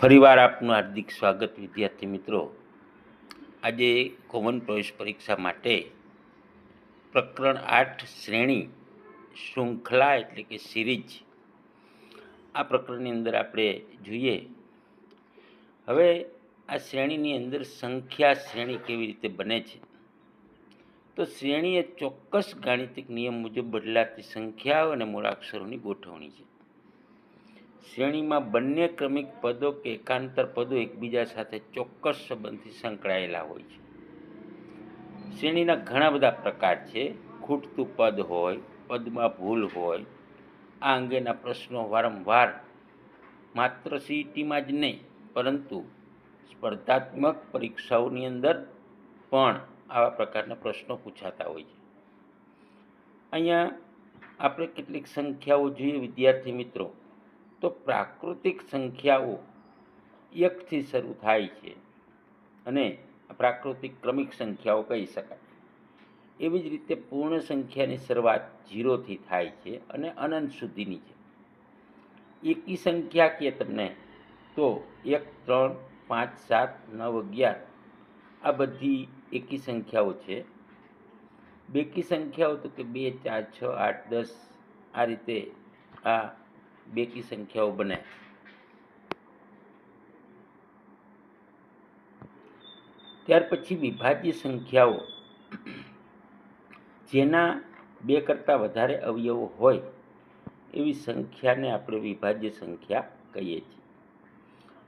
ફરીવાર આપનું હાર્દિક સ્વાગત, વિદ્યાર્થી મિત્રો. આજે કોમન પ્રવેશ પરીક્ષા માટે પ્રકરણ આઠ શ્રેણી, શૃંખલા એટલે કે સિરીજ, આ પ્રકરણની અંદર આપણે જોઈએ. હવે આ શ્રેણીની અંદર સંખ્યા શ્રેણી કેવી રીતે બને છે? તો શ્રેણી એ ચોક્કસ ગાણિતિક નિયમ મુજબ બદલાતી સંખ્યાઓ અને મૂળાક્ષરોની ગોઠવણી છે. શ્રેણીમાં બંને ક્રમિક પદો કે એકાંતર પદો એકબીજા સાથે ચોક્કસ સંબંધથી સંકળાયેલા હોય છે. શ્રેણીના ઘણા બધા પ્રકાર છે. ખૂટતું પદ હોય, પદમાં ભૂલ હોય, આ અંગેના પ્રશ્નો વારંવાર માત્ર સીઈટીમાં જ નહીં, પરંતુ સ્પર્ધાત્મક પરીક્ષાઓની અંદર પણ આવા પ્રકારના પ્રશ્નો પૂછાતા હોય છે. અહીંયા આપણે કેટલીક સંખ્યાઓ જોઈએ, વિદ્યાર્થી મિત્રો. તો પ્રાકૃતિક સંખ્યાઓ એકથી શરૂ થાય છે અને પ્રાકૃતિક ક્રમિક સંખ્યાઓ કહી શકાય. એવી જ રીતે પૂર્ણ સંખ્યાની શરૂઆત ઝીરોથી થાય છે અને અનંત સુધીની છે. એકી સંખ્યા કે તમને તો એક, ત્રણ, પાંચ, સાત, નવ, અગિયાર આ બધી એકી સંખ્યાઓ છે. બેકી સંખ્યાઓ તો કે બે, ચાર, છ, આઠ, દસ આ રીતે આ બેકી સંખ્યાઓ બને. ત્યાર પછી વિભાજ્ય સંખ્યાઓ. જેના બે કરતાં વધારે અવયવો હોય, એવી સંખ્યાને આપણે વિભાજ્ય સંખ્યા કહીએ છીએ.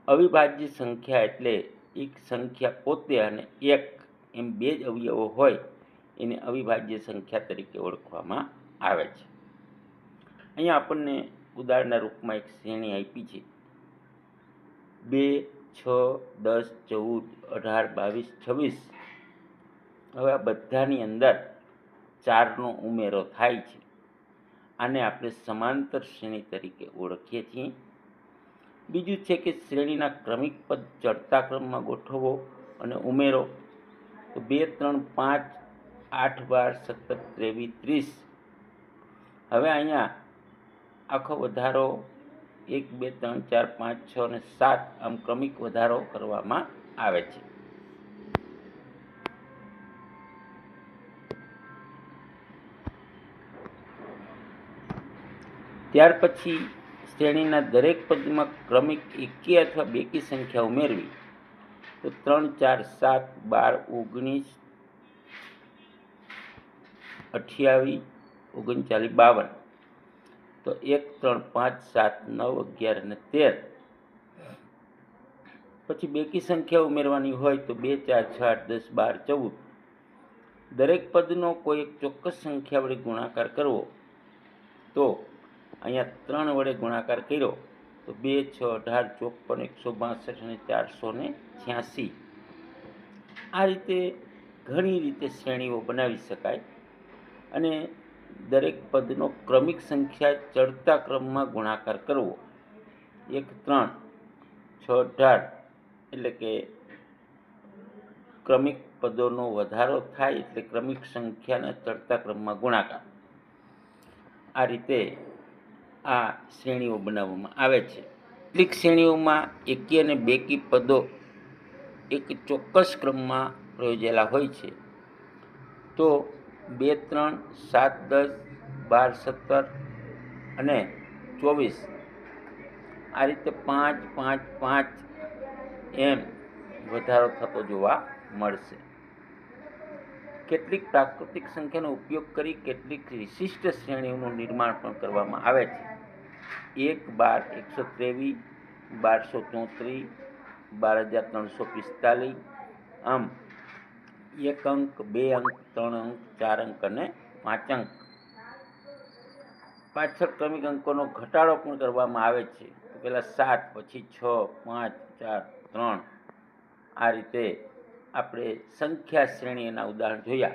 અવિભાજ્ય સંખ્યા એટલે એક સંખ્યા પોતે અને એક એમ બે જ અવયવો હોય, એને અવિભાજ્ય સંખ્યા તરીકે ઓળખવામાં આવે છે. અહીંયા આપણને ઉદાહરણના રૂપમાં એક શ્રેણી આપી છે. બે, છ, દસ, ચૌદ, અઢાર, બાવીસ, છવ્વીસ. હવે આ બધાની અંદર ચારનો ઉમેરો થાય છે. આને આપણે સમાંતર શ્રેણી તરીકે ઓળખીએ છીએ. બીજું છે કે શ્રેણીના ક્રમિક પદ ચડતા ક્રમમાં ગોઠવો અને ઉમેરો. તો બે, ત્રણ, પાંચ, આઠ, બાર, સત્તર, ત્રેવીસ, ત્રીસ. હવે અહીંયા આખો વધારો એક, બે, ત્રણ, ચાર, પાંચ, છ અને સાત આમ ક્રમિક વધારો કરવામાં આવે છે. ત્યાર પછી શ્રેણીના દરેક પદમાં ક્રમિક એકી અથવા બેકી સંખ્યા ઉમેરવી. તો ત્રણ, ચાર, સાત, બાર, ઓગણીસ, અઠ્યાવીસ, ઓગણચાલીસ, બાવન. તો એક, ત્રણ, પાંચ, સાત, નવ, અગિયાર અને તેર. પછી બેકી સંખ્યા ઉમેરવાની હોય તો બે, ચાર, છ, આઠ, દસ, બાર, ચૌદ. દરેક પદનો કોઈ એક ચોક્કસ સંખ્યા વડે ગુણાકાર કરવો તો અહીંયા ત્રણ વડે ગુણાકાર કર્યો તો બે, છ, અઢાર, ચોપન, એકસો બાસઠ અને ચારસો ને છ્યાસી. આ રીતે ઘણી રીતે શ્રેણીઓ બનાવી શકાય અને દરેક પદનો ક્રમિક સંખ્યા ચડતા ક્રમમાં ગુણાકાર કરવો. એક, ત્રણ, છ અઢાર એટલે કે ક્રમિક પદોનો વધારો થાય એટલે ક્રમિક સંખ્યાના ચડતા ક્રમમાં ગુણાકાર. આ રીતે આ શ્રેણીઓ બનાવવામાં આવે છે. કેટલીક શ્રેણીઓમાં એકી અને બેકી પદો એક ચોક્કસ ક્રમમાં પ્રયોજેલા હોય છે. તો બે, ત્રણ, સાત, દસ, બાર, સત્તર અને ચોવીસ. આ રીતે પાંચ પાંચ પાંચ એમ વધારો થતો જોવા મળશે. કેટલીક પ્રાકૃતિક સંખ્યાનો ઉપયોગ કરી કેટલીક વિશિષ્ટ શ્રેણીઓનું નિર્માણ પણ કરવામાં આવે છે. એક, બાર, એકસો ત્રેવીસ, બારસો ચોત્રીસ, બાર હજાર ત્રણસો પિસ્તાલીસ, આમ એક અંક, બે અંક, ત્રણ અંક, ચાર અંક અને પાંચ અંક. પાછળ ક્રમિક અંકોનો ઘટાડો પણ કરવામાં આવે છે. પહેલાં સાત, પછી છ, પાંચ, ચાર, ત્રણ. આ રીતે આપણે સંખ્યા શ્રેણી એના ઉદાહરણ જોયા.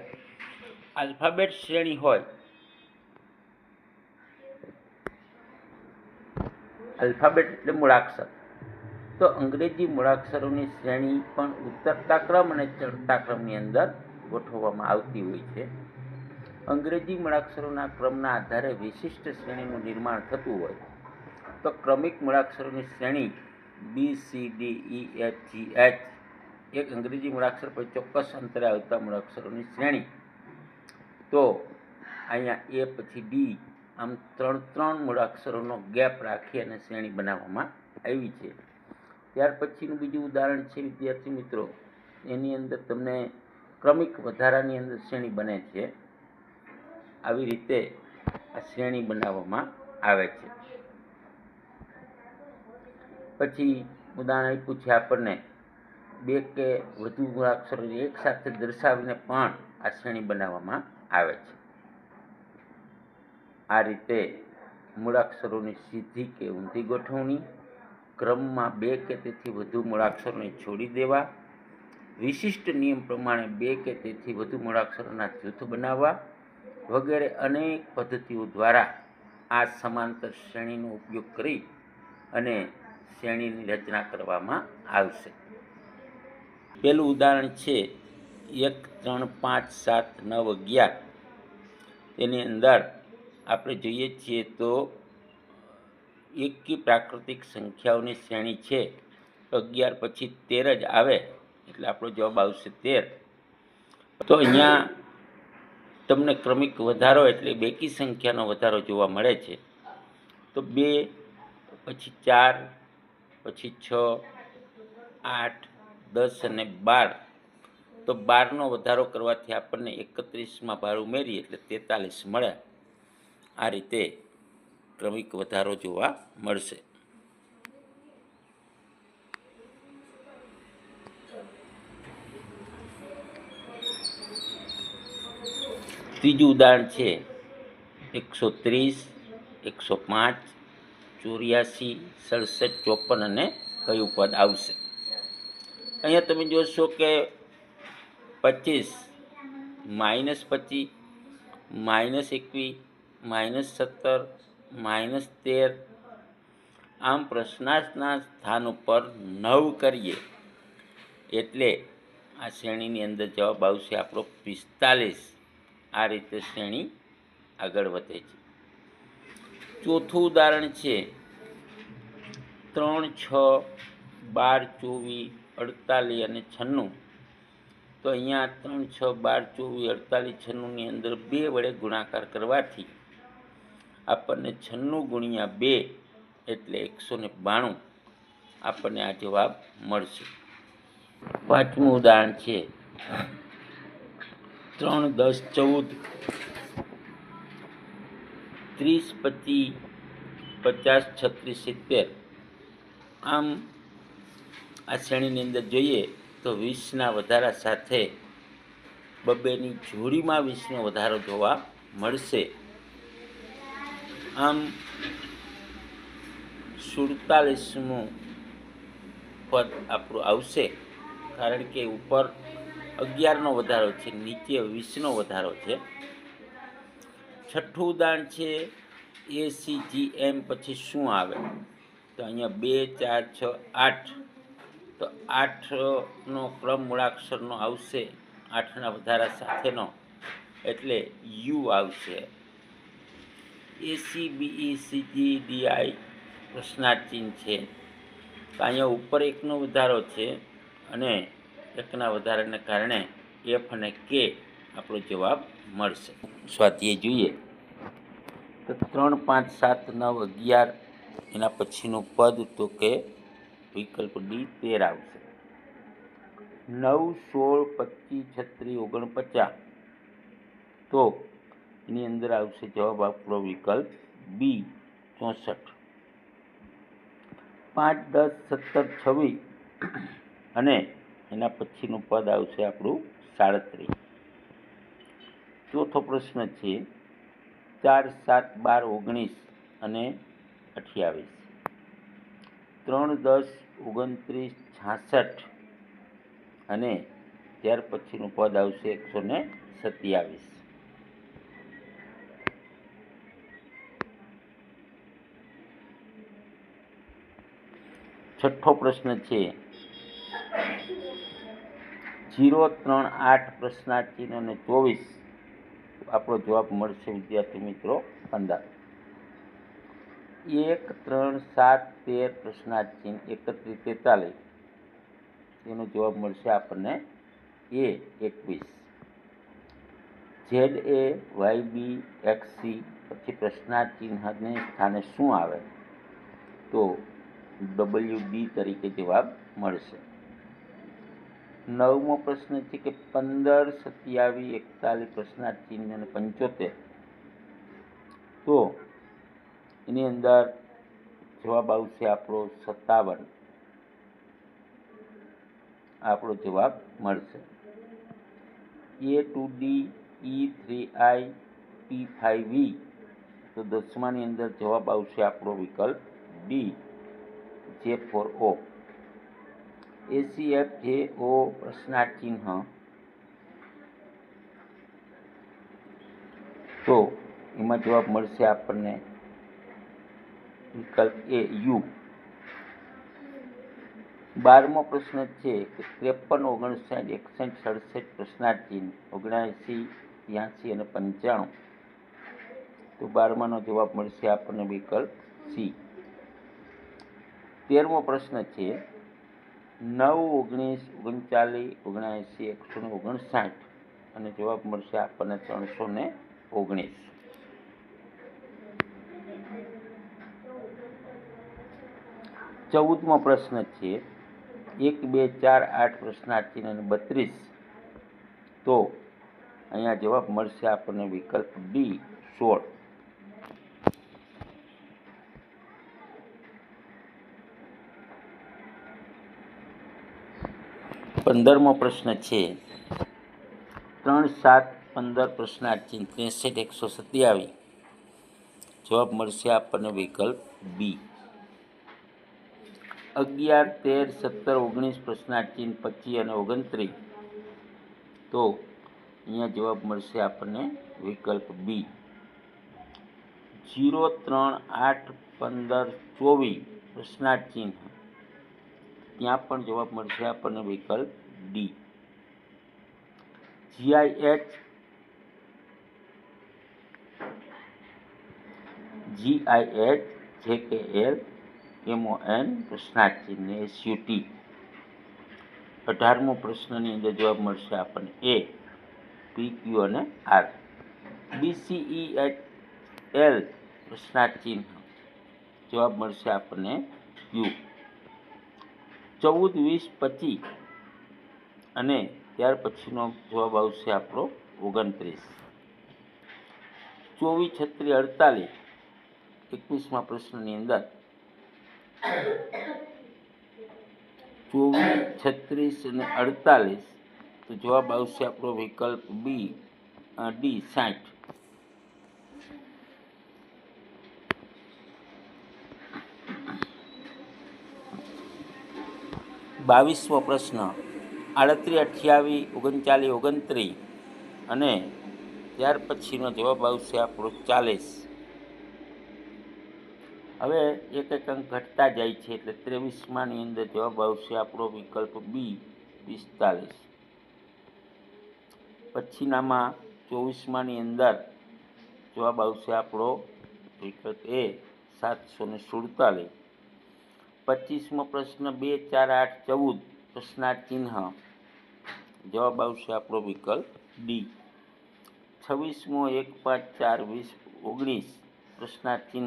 આલ્ફાબેટ શ્રેણી હોય. આલ્ફાબેટ એટલે મૂળાક્ષર તો અંગ્રેજી મૂળાક્ષરોની શ્રેણી પણ ઉતરતા ક્રમ અને ચડતા ક્રમની અંદર ગોઠવવામાં આવતી હોય છે. અંગ્રેજી મૂળાક્ષરોના ક્રમના આધારે વિશિષ્ટ શ્રેણીનું નિર્માણ થતું હોય. તો ક્રમિક મૂળાક્ષરોની શ્રેણી B C D E F G H એક અંગ્રેજી મૂળાક્ષર પર ચોક્કસ અંતરે આવતા મૂળાક્ષરોની શ્રેણી. તો અહીંયા એ પછી ડી આમ ત્રણ ત્રણ મૂળાક્ષરોનો ગેપ રાખી અને શ્રેણી બનાવવામાં આવી છે. ત્યાર પછીનું બીજું ઉદાહરણ છે, વિદ્યાર્થી મિત્રો, એની અંદર તમને ક્રમિક વધારાની અંદર શ્રેણી બને છે. આવી રીતે આ શ્રેણી બનાવવામાં આવે છે. પછી ઉદાહરણ આપ્યું છે આપણને, બે કે વધુ મૂળાક્ષરોને એકસાથે દર્શાવીને પણ આ શ્રેણી બનાવવામાં આવે છે. આ રીતે મૂળાક્ષરોની સીધી કે ઊંધી ગોઠવણી ક્રમમાં બે કે તેથી વધુ મૂળાક્ષરોને છોડી દેવા, વિશિષ્ટ નિયમ પ્રમાણે બે કે તેથી વધુ મૂળાક્ષરોના જૂથ બનાવવા વગેરે અનેક પદ્ધતિઓ દ્વારા આ સમાંતર શ્રેણીનો ઉપયોગ કરી અને શ્રેણીની રચના કરવામાં આવશે. પહેલું ઉદાહરણ છે એક, ત્રણ, પાંચ, સાત, નવ, અગિયાર. તેની અંદર આપણે જોઈએ છીએ તો એકી પ્રાકૃતિક સંખ્યાઓની શ્રેણી છે અગિયાર પછી તેર જ આવે, એટલે આપણો જવાબ આવશે તેર. તો અહીંયા તમને ક્રમિક વધારો એટલે બેકી સંખ્યાનો વધારો જોવા મળે છે. તો બે પછી ચાર પછી છ, આઠ, દસ અને બાર. તો બારનો વધારો કરવાથી આપણને એકત્રીસમાં બાર ઉમેરીએ એટલે તેતાલીસ મળે આ રીતે. ક્રમિક વધારો જોવા મળશે. ત્રીજું ઉદાહરણ છે એકસો ત્રીસ, એકસો પાંચ, ચોર્યાસી, સડસઠ, ચોપન અને કયું પદ આવશે? અહીંયા તમે જોશો કે પચીસ, માઇનસ પચીસ, માઇનસ એકવીસ, માઇનસ સત્તર માઇનસ તેર. આમ પ્રશ્નાર્થના સ્થાન ઉપર નવ કરીએ. એટલે આ શ્રેણીની અંદર જવાબ આવશે આપણો પિસ્તાલીસ. આ રીતે શ્રેણી આગળ વધે છે. ચોથું ઉદાહરણ છે. ત્રણ, છ, બાર, ચોવીસ, અડતાલીસ અને છન્નું. તો અહીંયા ત્રણ, છ, બાર, ચોવીસ, અડતાલીસ, છન્નુંની અંદર બે વડે ગુણાકાર કરવાથી આપણને છન્નું ગુણ્યા બે એટલે એકસો ને બાણું આપણને આ જવાબ મળશે. પાંચમું ઉદાહરણ છે. ત્રણ દસ ચૌદ ત્રીસ પચીસ પચાસ છત્રીસ સિત્તેર. આમ આ શ્રેણીની અંદર જોઈએ તો વીસના વધારા સાથે બબ્બેની જોડીમાં વીસનો વધારો જોવા મળશે. આમ સુડતાલીસમું પદ આપણું આવશે. કારણ કે ઉપર અગિયારનો વધારો છે, નીચે વીસનો વધારો છે. છઠ્ઠું ઉદાહરણ છે એ સી જી એમ પછી શું આવે? તો અહીંયા બે, ચાર, છ, આઠ. તો આઠનો ક્રમ મૂળાક્ષરનો આવશે, આઠના વધારા સાથેનો. એટલે યુ આવશે. એસી બીઈ સીજી ડીઆઈ પ્રશ્નાર્થ ચિહ્ન છે. તો અહીંયા ઉપર એકનો વધારો છે અને એકના વધારાને કારણે એફ અને કે આપણો જવાબ મળશે. સ્વાતિએ જોઈએ. તો ત્રણ, પાંચ, સાત, નવ, અગિયાર એના પછીનું પદ તો કે વિકલ્પ ડી તેર આવશે. નવ, સોળ, પચીસ, છત્રીસ, ઓગણપચાસ તો એની અંદર આવશે જવાબ આપણો વિકલ્પ બી, ચોસઠ. પાંચ, દસ, સત્તર, છવ્વીસ. અને એના પછીનું પદ આવશે આપણું સાડત્રીસ. ચોથો પ્રશ્ન છે, ચાર, સાત, બાર, ઓગણીસ અને અઠ્યાવીસ. ત્રણ, દસ, ઓગણત્રીસ, છાસઠ. અને ત્યાર પછીનું પદ આવશે એકસો ને સત્યાવીસ. છઠ્ઠો પ્રશ્ન છે. જીરો ત્રણ આઠ પ્રશ્નાર્થ ચિહ્ન અને ચોવીસ આપણો જવાબ મળશે વિદ્યાર્થી મિત્રો પંદર એક ત્રણ સાત તેર પ્રશ્નાર્થ ચિહ્ન એકત્રીસ તેતાલીસ. એનો જવાબ મળશે આપણને એ એકવીસ. Z A, Y B, X પછી પ્રશ્નાર્થ ચિહ્નને સ્થાને શું આવે? તો ડબલ્યુ ડી તરીકે જવાબ મળશે. નવમો પ્રશ્ન છે કે પંદર સત્યાવીસ એકતાલીસ પ્રશ્નાર્થ ચિહ્ન અને પંચોતેર. તો એની અંદર જવાબ આવશે આપણો સત્તાવન. આપણો જવાબ મળશે. A two D E three I P five V તો દસમાની અંદર જવાબ આવશે આપણો વિકલ્પ ડી જે ફોર ઓ એસીએફ જે ઓ પ્રશ્નાર્થ ચિહ્ન તો એમાં જવાબ મળશે આપણને વિકલ્પ એ યુ બારમો પ્રશ્ન છે કે ત્રેપન, ઓગણસાઠ, એકસઠ, સડસઠ પ્રશ્નાર્થ ચિહ્ન ઓગણએંસી ત્યાંસી અને પંચાણું. તો બારમાનો જવાબ મળશે આપણને વિકલ્પ સી તેરમો પ્રશ્ન છે, નવ ઓગણીસ ઓગણચાલીસ ઓગણએંસી એકસો ને ઓગણસાઠ. અને જવાબ મળશે આપણને ત્રણસો ને ઓગણીસ. ચૌદમો પ્રશ્ન છે, એક, બે, ચાર, આઠ પ્રશ્નાર્થીને અને બત્રીસ. તો અહીંયા જવાબ મળશે આપણને વિકલ્પ ડી, સોળ. પંદરમો પ્રશ્ન છે. ત્રણ સાત પંદર પ્રશ્નાર્થ ચિહ્ન, ત્રેસઠ, એકસો સત્યાવીસ. જવાબ મળશે આપણને વિકલ્પ બી. અગિયાર, તેર, સત્તર, ઓગણીસ પ્રશ્નાર્થ ચિહ્ન, પચીસ અને ઓગણત્રીસ. તો અહીંયા જવાબ મળશે આપણને વિકલ્પ બી. જીરો, ત્રણ, આઠ, પંદર, ચોવીસ. પ્રશ્નાર્થ ચિહ્ન. ત્યાં પણ જવાબ મળશે આપણને વિકલ્પ ડી. જીઆઈએચ જીઆઈએચ જે કે એલ એમઓ એન પ્રશ્નાર્થ ચિહ્ન એસયુટી અઢારમો પ્રશ્નની અંદર જવાબ મળશે આપણને એ પી ક્યુ અને આર બીસીઈ એચ એલ પ્રશ્નાર્થચિહ્ન જવાબ મળશે આપણને ક્યુ ચૌદ વીસ પચીસ અને ત્યાર પછીનો જવાબ આવશે આપણો ઓગણત્રીસ. ચોવીસ છત્રીસ અડતાલીસ. એકવીસમા પ્રશ્નની અંદર ચોવીસ છત્રીસ અને અડતાલીસ. તો જવાબ આવશે આપણો વિકલ્પ બી ડી, સાઠ. બાવીસમો પ્રશ્ન આડત્રીસ અઠ્યાવીસ ઓગણચાલીસ, ઓગણત્રીસ અને ત્યાર પછીનો જવાબ આવશે આપણો ચાલીસ. હવે એક એક અંક ઘટતા જાય છે એટલે ત્રેવીસમાની અંદર જવાબ આવશે આપણો વિકલ્પ બી, પિસ્તાલીસ. પછીનામાં ચોવીસમાની અંદર જવાબ આવશે આપણો વિકલ્પ એ, સાતસો ને સુડતાલીસ. પચીસમો પ્રશ્ન બે, ચાર, આઠ, ચૌદ. પ્રશ્નાર્થ ચિહ્ન. જવાબ આવશે આપણો વિકલ્પ ડી છવ્વીસમો, એક, પાંચ, ચાર, વીસ, ઓગણીસ. પ્રશ્નાર્થ ચિહ્ન.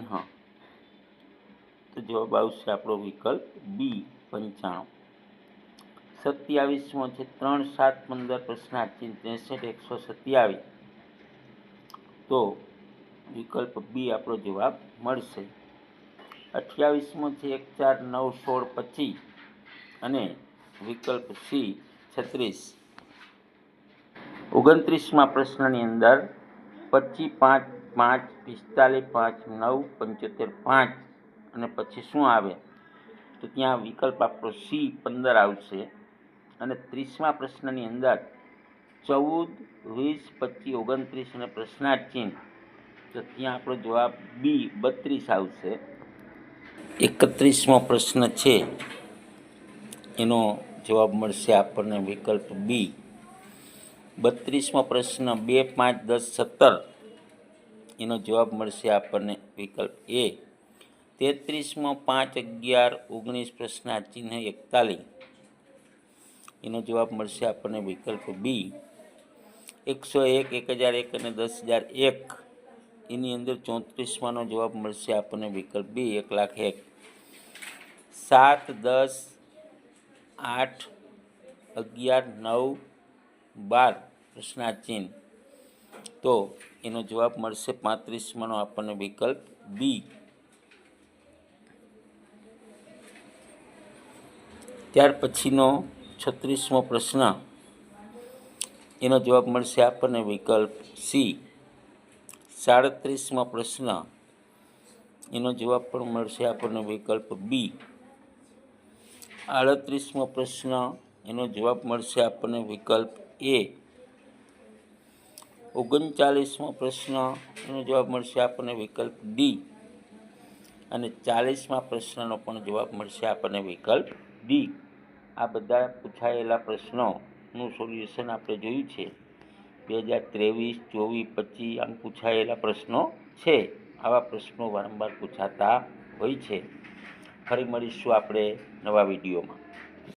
તો જવાબ આવશે આપણો વિકલ્પ બી પંચાણું. સત્યાવીસમો છે, ત્રણ, સાત, પંદર. પ્રશ્નાર્થ ચિહ્ન, ત્રેસઠ, એકસો સત્યાવીસ. તો વિકલ્પ બી આપણો જવાબ મળશે. અઠ્યાવીસમો છે એક ચાર નવ સોળ પચીસ અને વિકલ્પ સી છત્રીસ. ઓગણત્રીસમાં પ્રશ્નની અંદર પચીસ પાંચ પાંચ પિસ્તાલીસ પાંચ નવ પંચોતેર પાંચ અને પછી શું આવે? તો ત્યાં વિકલ્પ આપણો સી પંદર આવશે અને ત્રીસમાં પ્રશ્નની અંદર ચૌદ, વીસ, પચીસ, ઓગણત્રીસ અને પ્રશ્નાર્થ ચિહ્ન તો ત્યાં આપણો જવાબ બી બત્રીસ આવશે. એકત્રીસમો પ્રશ્ન છે. એનો જવાબ મળશે આપણને વિકલ્પ બી બત્રીસમો પ્રશ્ન બે, પાંચ, દસ, સત્તર. એનો જવાબ મળશે આપણને વિકલ્પ એ તેત્રીસમાં પાંચ, અગિયાર, ઓગણીસ, પ્રશ્ના ચિહ્ન, એકતાલીસ. એનો જવાબ મળશે આપણને વિકલ્પ બી એકસો એક એક હજાર એક અને દસ હજાર એક. એની અંદર ચોત્રીસમાંનો જવાબ મળશે આપણને વિકલ્પ બી, એક લાખ એક. સાત, દસ, આઠ, અગિયાર, નવ, બાર પ્રશ્નાચિહ્ન. તો એનો જવાબ મળશે પાંત્રીસમાંનો આપણને વિકલ્પ બી. ત્યાર પછીનો છત્રીસમો પ્રશ્ન. એનો જવાબ મળશે આપણને વિકલ્પ સી. સાડત્રીસમો પ્રશ્ન. એનો જવાબ પણ મળશે આપણને વિકલ્પ બી. આડત્રીસમો પ્રશ્ન, એનો જવાબ મળશે આપણને વિકલ્પ એ. ઓગણચાલીસમો પ્રશ્ન, એનો જવાબ મળશે આપણને વિકલ્પ ડી. અને ચાલીસમા પ્રશ્નનો પણ જવાબ મળશે આપણને વિકલ્પ ડી. આ બધા પૂછાયેલા પ્રશ્નોનું સોલ્યુશન આપણે જોયું છે. બે હજાર ત્રેવીસ, ચોવીસ, પચીસ આમ પૂછાયેલા પ્રશ્નો છે. આવા પ્રશ્નો વારંવાર પૂછાતા હોય છે. ફરી મળીશું આપણે નવા વિડીયોમાં.